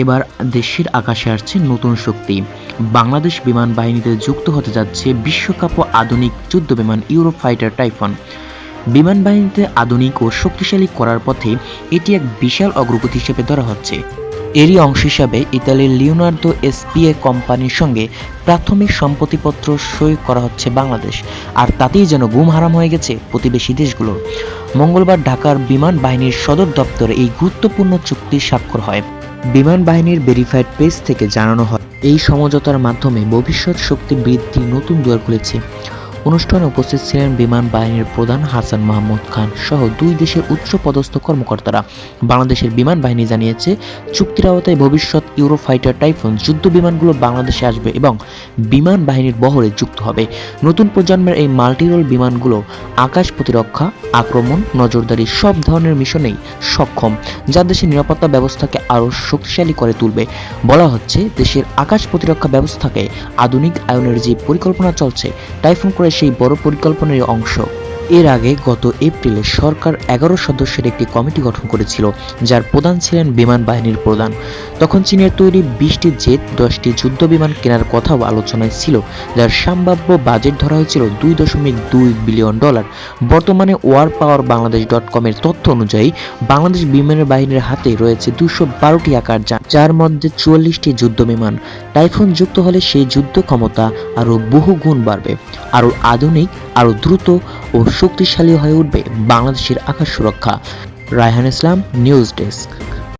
এবার দেশের আকাশে আসছে নতুন শক্তি। বাংলাদেশ বিমান বাহিনীতে যুক্ত হতে যাচ্ছে বিশ্বকাপ ও আধুনিক যুদ্ধ বিমান ইউরোপ ফাইটার টাইফন। বিমান বাহিনীতে আধুনিক ও শক্তিশালী করার পথে এটি এক বিশাল অগ্রগতি হিসেবে ধরা হচ্ছে। এরই অংশ হিসাবে ইতালির লিওনার্দো এসপিএ কোম্পানির সঙ্গে প্রাথমিক সম্পত্তিপত্র সই করা হচ্ছে বাংলাদেশ, আর তাতেই যেন গুম হারাম হয়ে গেছে প্রতিবেশী দেশগুলোর মঙ্গলবার ঢাকার বিমান বাহিনীর সদর দপ্তরে এই গুরুত্বপূর্ণ চুক্তি স্বাক্ষর হয়। বিমান বাহিনীর ভেরিফাইড পেজ থেকে জানানো হয়, এই সমঝোতার মাধ্যমে ভবিষ্যৎ শক্তি বৃদ্ধির নতুন দুয়ার খুলেছে। অনুষ্ঠানে উপস্থিত ছিলেন বিমান বাহিনীর প্রধান হাসান মাহমুদ খান সহ দুই দেশের উচ্চপদস্থ কর্মকর্তারা। বাংলাদেশের বিমান বাহিনী জানিয়েছে, চুক্তির আওতায় ভবিষ্যৎ ইউরো ফাইটার টাইফুন যুদ্ধ বিমানগুলো বাংলাদেশে আসবে এবং বিমান বাহিনীর বহরে যুক্ত হবে। নতুন প্রজন্মের এই মাল্টিরোল বিমানগুলো আকাশ প্রতিরক্ষা, আক্রমণ, নজরদারি সব ধরনের মিশনেই সক্ষম, যা দেশের নিরাপত্তা ব্যবস্থাকে আরও শক্তিশালী করে তুলবে। বলা হচ্ছে, দেশের আকাশ প্রতিরক্ষা ব্যবস্থাকে আধুনিক আয়নের যে পরিকল্পনা চলছে, টাইফুন করে সেই বড় পরিকল্পনার অংশ। এর আগে গত এপ্রিলে সরকার এগারো সদস্যের একটি কমিটি গঠন করেছিল, যার প্রধান ছিলেন বিমান বাহিনীর প্রধান। তখন চীনের তৈরি বিশটি জেট, দশটি যুদ্ধ বিমান কেনার কথাও আলোচনায় ছিল, যার সম্ভাব্য বাজেট ধরা হয়েছিল দুই দশমিক দুই বিলিয়ন ডলার। বর্তমানে ওয়ার পাওয়ার বাংলাদেশ ডট কমের তথ্য অনুযায়ী, বাংলাদেশ বিমান বাহিনীর হাতে রয়েছে দুশো বারোটি আকার যান, যার মধ্যে চুয়াল্লিশটি যুদ্ধ বিমান। টাইফুন যুক্ত হলে সেই যুদ্ধ ক্ষমতা আরও বহু গুণ বাড়বে। আরও আধুনিক, আরও দ্রুত ও শক্তিশালী হয়ে উঠবে বাংলাদেশের আকাশ সুরক্ষা। Raihan Islam news desk.